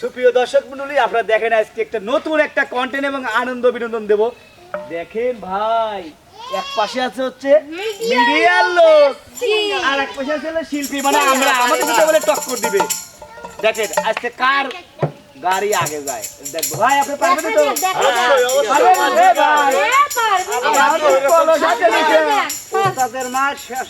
সুপ্রিয় দর্শক মন্ডলী আপনারা দেখেন আজকে একটা নতুন একটা কন্টেন্ট এবং আনন্দ বিনোদন দেব। দেখেন ভাই এক পাশে আছে হচ্ছে মিডিয়ার লোক। আর এক পাশে আছে হলো শিল্পী মানে আমরা আমাদের সাথে বলে টক্কর দিবে। দেখেন আজকে কার গাড়ি আগে যায়? দেখব। ভাই আপনি পারবেন তো? ভাই। আমাদের কলস হাতে নিচে। তাদের মা শেষ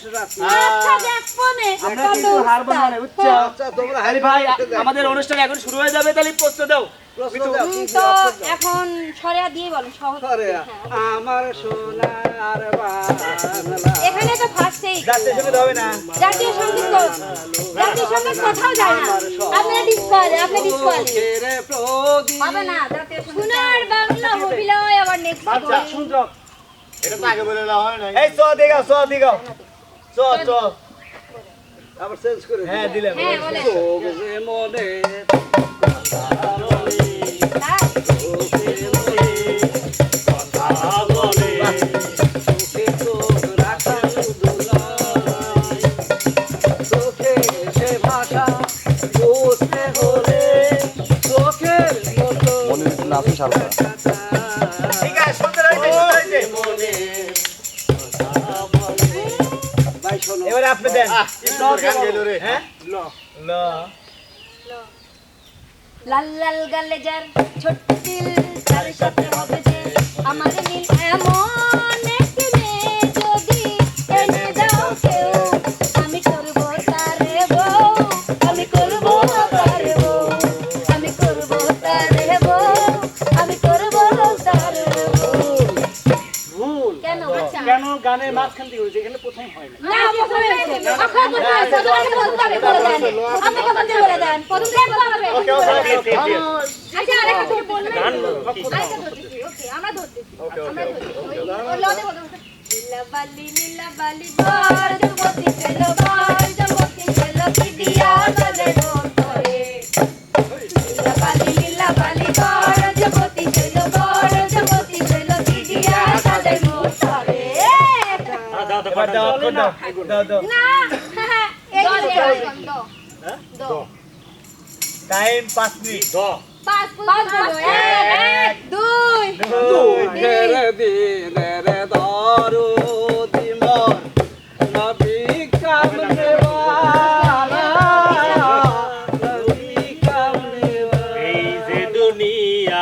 আমরা কিন্তু হারবো না বুঝছ? আচ্ছা তোমরা আরে ভাই আমাদের অনুষ্ঠান এখন শুরু হয়ে যাবে তাহলে প্রশ্ন দাও। তো এখন সরিয়া দিয়ে বলেন সহজ আরে, হ্যাঁ। আমার সোনার বাংলা। এখানে তো ফার্স্টেই যাতে শুনে হবে না। জাতীয় সংগীত তো- জাতীয় সংগীত কোথাও যায় না। আপনারা ডিসকাল আপনি ডিসকাল হবে না জাতীয় সংগীত। সোনার বাংলা হবিলয় আবার নেক্সট আচ্ছা সুন্দর এই চ দিগাও চ দিগাও চ চ আবার চেঞ্জ করে হ্যাঁ দিলাম। হ্যাঁ বলে। মনে এবারে আপনি দেন। হ্যাঁ? ল। ল। লাল লাল গালে যার ছোট্ট দিল তার সাথে হবে যে আমার নীল এমন একটি মেয়ে। যদি এনে দাও কেউ আমি করব তারে বউ। লীলা বালি বার যুবতী ছেলো বার যুবতী ছেলো কি দিয়া গলে ডোর করে লীলা বালি বার যুবতী ছেলো বার যুবতী ছেলো কি দিয়া গলে ডোর করে দাও দাও দাও দাও। না। টাইম পাঁচ মিনিট বলো এক দুই নবী দুনিয়া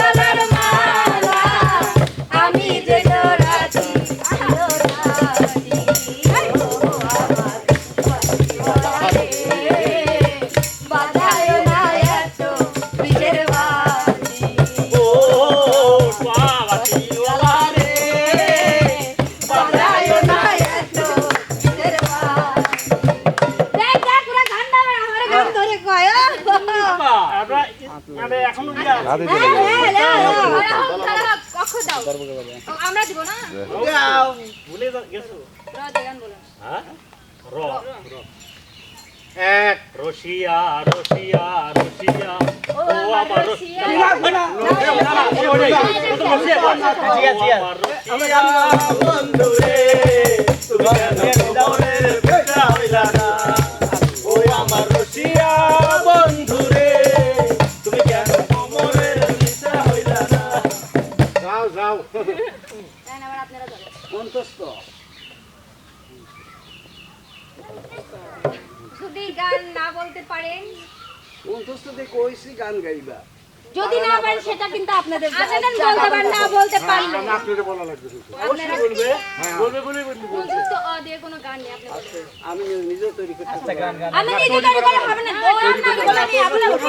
তুই এখন উড়িয়া আমরা দিব না যাও ভুলে গেছো গান বলো হ্যাঁ র র। এক রশিয়া রশিয়া রশিয়া ও আমার রশিয়া আমার রশিয়া বন্ধু রে তুমি অন্তস্থ যদি গান না বলতে পারেন? অন্তস্থ দিয়ে কইছি গান গাইবা। যদি না পারেন সেটা কিন্তু আপনাদের আচ্ছা বলতে পারেন না বলতে পারলে আপনাদের বলা লাগবে বলবে বলবে বলে বলবে বন্ধুত্ব অ দিয়ে কোনো গান নেই আপনি আমি নিজে তৈরি করতে আচ্ছা গান গান আমি নিজে তৈরি করে হবে না ও আপনার বলে আপনারা উঠে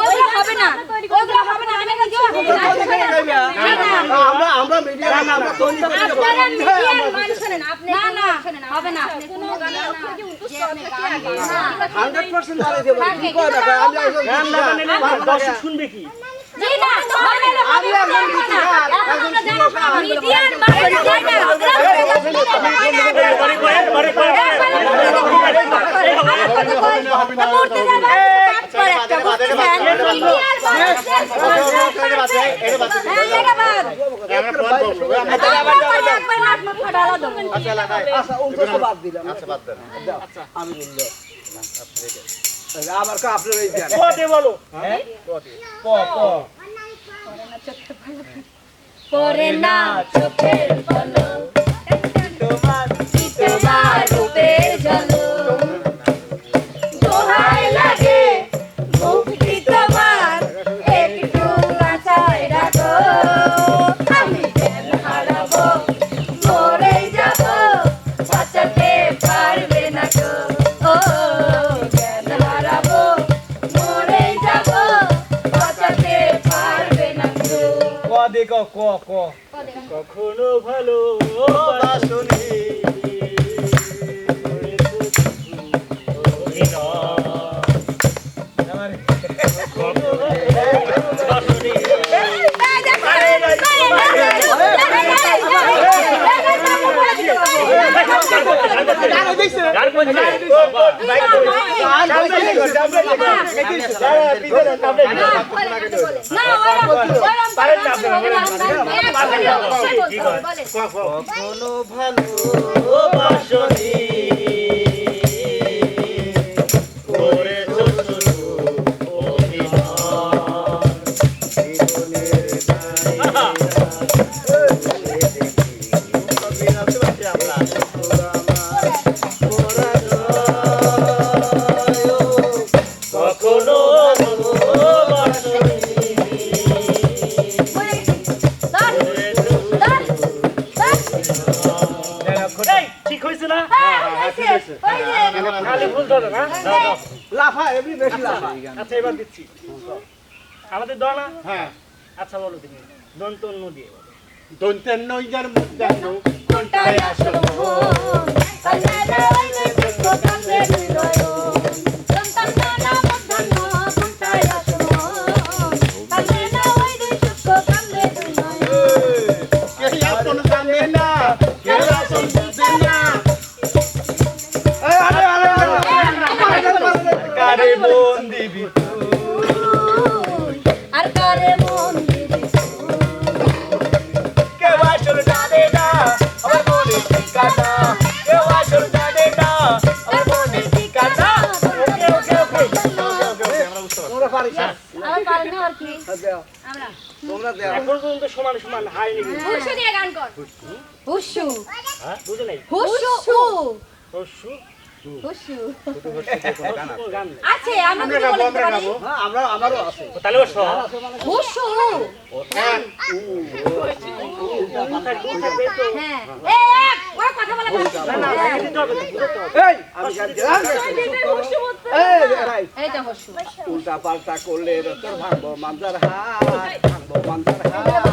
ওগুলো হবে না ওগুলো হবে না আমি না আমরা আমরা মিডিয়া আমরা তৈরি করি আপনারা মিডিয়ার মান শোনেন আপনি না না হবে না আপনি কোনো গান না যে আপনি গান গান হান্ড্রেড পার্সেন্ট মারা দেবো কি কয় না কয়? আমি শুনবে কি মান আচ্ছা বাদ দিলাম আচ্ছা বাদ দেন আমি আবার কা আপনার এই দেন পদে বলো। প প পরে না চোখের পলক দে ক ক ক। কখনো ভালো বাসনি। কখনো ভালো বাসনি খালি ভুল ধরো না লাফা এমনি বেশি লাফা। আচ্ছা এবার দিচ্ছি। আমাদের না হ্যাঁ? আচ্ছা বলো তুমি। দন্ত বলো। দন্তের নই যার মুদ্রার নৌ কোনটায় আসল দেও এখন পর্যন্ত সমান সমান হাই নেই হুসু দিয়ে গান কর হুসু হ্যাঁ বুঝে নাই গান নেই আছে আমরা বলতে পারি হ্যাঁ আমরা আমারও আছে তাহলে ও হুসু হ্যাঁ ওরা কথা বলা উল্টা পাল্টা করলে তোর ভাঙবো মানজার হাত ভাঙবো মানজার হাত